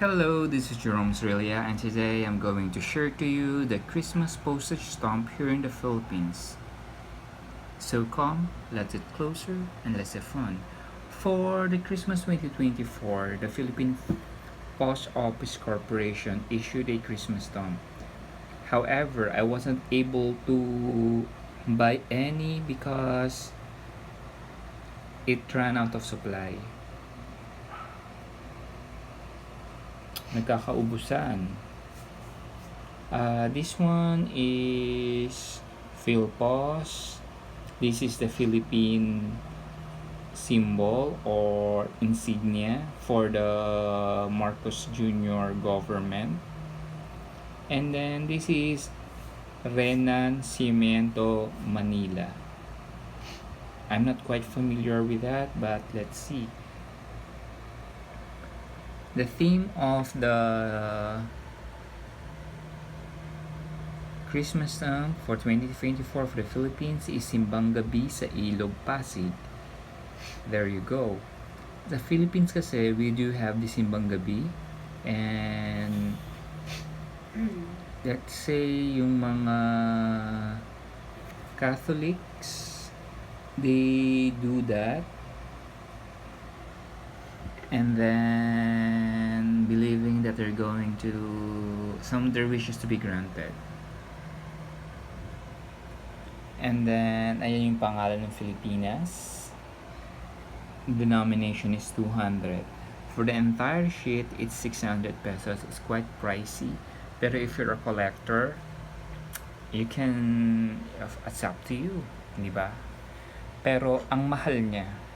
Hello, this is Jerome Zrelia and today I'm going to share to you the Christmas postage stamp here in the Philippines. So come, let's get closer and let's have fun. For the Christmas 2024, the Philippine Post Office Corporation issued a Christmas stamp. However, I wasn't able to buy any because it ran out of supply. Nagkakaubusan. Uh, this one is Philpos. This is the Philippine symbol or insignia for the Marcos Jr. government. And then this is Renan Cimiento Manila. I'm not quite familiar with that, but let's see the theme of the Christmas song for 2024 for the Philippines is Simbang Gabi sa Ilog Pasig. There you go. The Philippines kasi, we do have the Simbang Gabi and let's say yung mga Catholics they do that and then that they're going to some of their wishes to be granted. And then ayan yung pangalan ng Filipinas. Denomination is 200 for the entire sheet it's 600 pesos. It's quite pricey. Pero if you're a collector you can it's up to you di ba? Pero ang mahal niya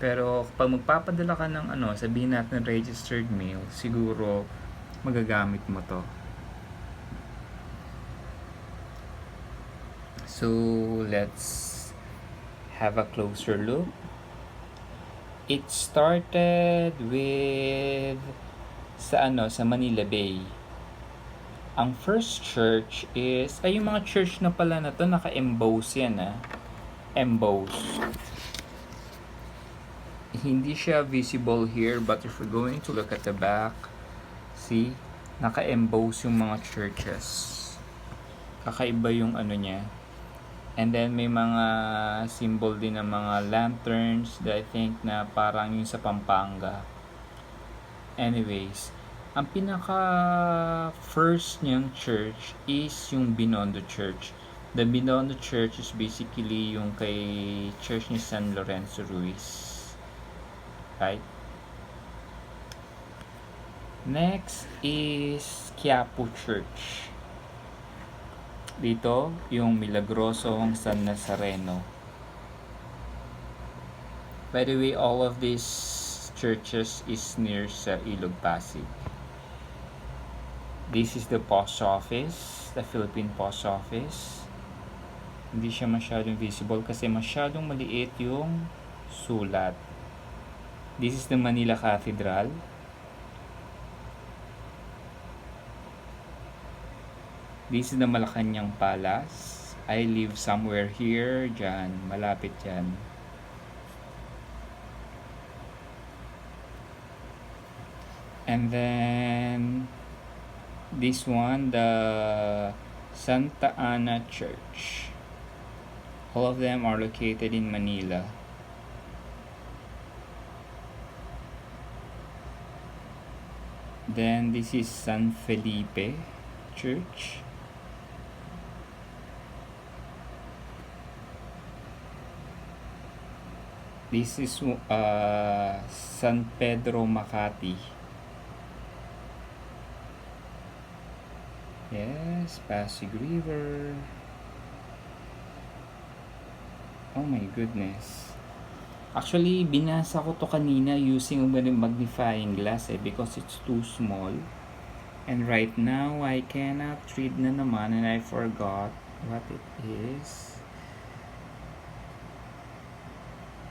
pero pag magpapadala ka ng ano, sabihin natin registered mail, siguro magagamit mo to. So, let's have a closer look. It started with sa ano, sa Manila Bay. Ang first church is, ay yung mga church na pala na to, naka-emboss yan ah. Emboss hindi siya visible here but if we're going to look at the back see naka-emboss yung mga churches. Kakaiba yung ano niya. And then may mga symbol din ng mga lanterns that I think na parang yung sa Pampanga. Anyways ang pinaka first niyang church is yung Binondo Church. The Binondo Church is basically yung kay church ni San Lorenzo Ruiz right? Next is Quiapo Church. Dito, yung Milagrosong San Nazareno. By the way, all of these churches is near sa Ilog Pasig. This is the post office, the Philippine post office. Hindi siya masyadong visible kasi masyadong maliit yung sulat. This is the Manila Cathedral. This is the Malacanang Palace. I live somewhere here, dyan, malapit dyan. And then, this one, the Santa Ana Church. All of them are located in Manila. Then this is San Felipe Church. This is uh, San Pedro Makati. Yes, Pasig River. Oh my goodness. Actually, binasa ko to kanina using a magnifying glass eh because it's too small. And right now, I cannot read na naman and I forgot what it is.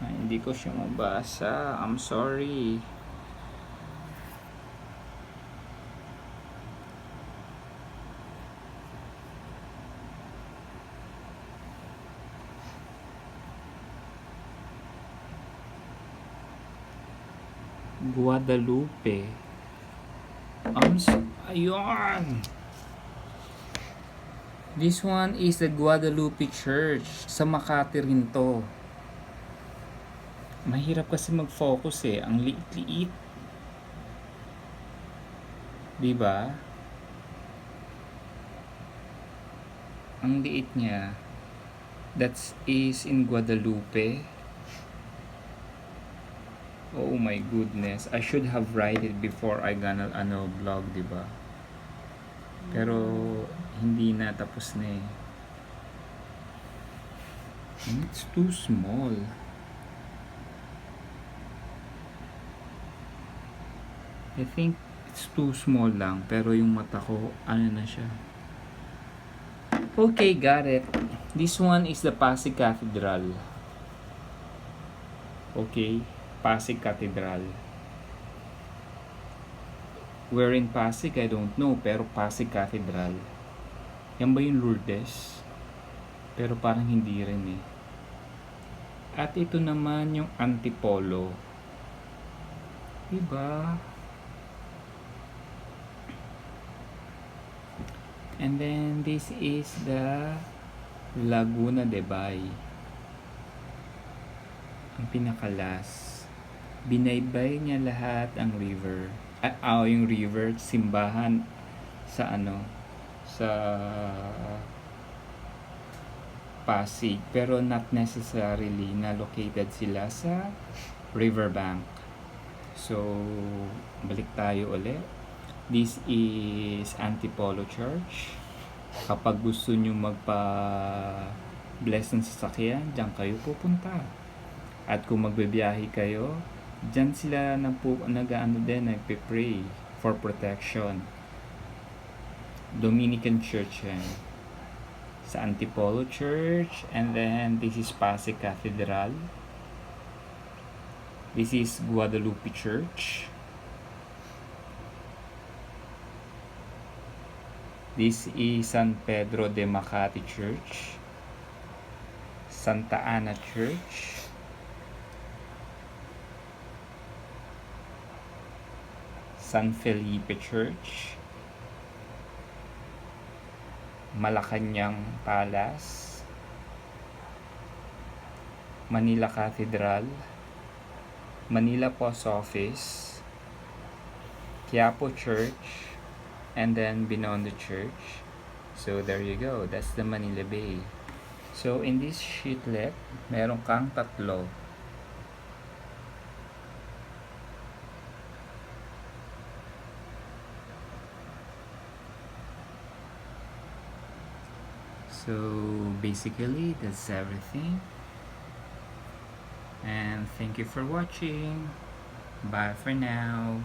Ay, hindi ko siya mabasa. I'm sorry. Guadalupe. Um, ayun! This one is the Guadalupe Church. Sa Makati rin to. Mahirap kasi mag-focus eh. Ang liit-liit. Diba? Ang liit niya. That is in Guadalupe. Oh my goodness. I should have write it before I gonna ano vlog, 'di ba? Pero hindi na tapos na eh. And it's too small. I think it's too small lang pero yung mata ko ano na siya. Okay, got it. This one is the Pasig Cathedral. Okay, Pasig Cathedral. Where in Pasig, I don't know, pero Pasig Cathedral. Yan ba yung Lourdes? Pero parang hindi rin eh. At ito naman yung Antipolo. Diba? And then this is the Laguna de Bay. Ang pinakalas. Binaybay niya lahat ang river. Ah, ah, yung river, simbahan sa ano, sa Pasig. Pero not necessarily na located sila sa riverbank. So, balik tayo ulit. This is Antipolo Church. Kapag gusto nyo magpa-bless ng sasakyan, dyan kayo pupunta. At kung magbibiyahe kayo, dyan sila nagpo, nag-ano din, nagpe-pray for protection. Dominican Church yan. Sa Antipolo Church. And then, this is Pasig Cathedral. This is Guadalupe Church. This is San Pedro de Makati Church. Santa Ana Church. San Felipe Church. Malacanang Palace. Manila Cathedral. Manila Post Office. Quiapo Church. And then Binondo Church. So there you go. That's the Manila Bay. So in this sheetlet, meron kang tatlo. So basically that's everything. And thank you for watching. Bye for now.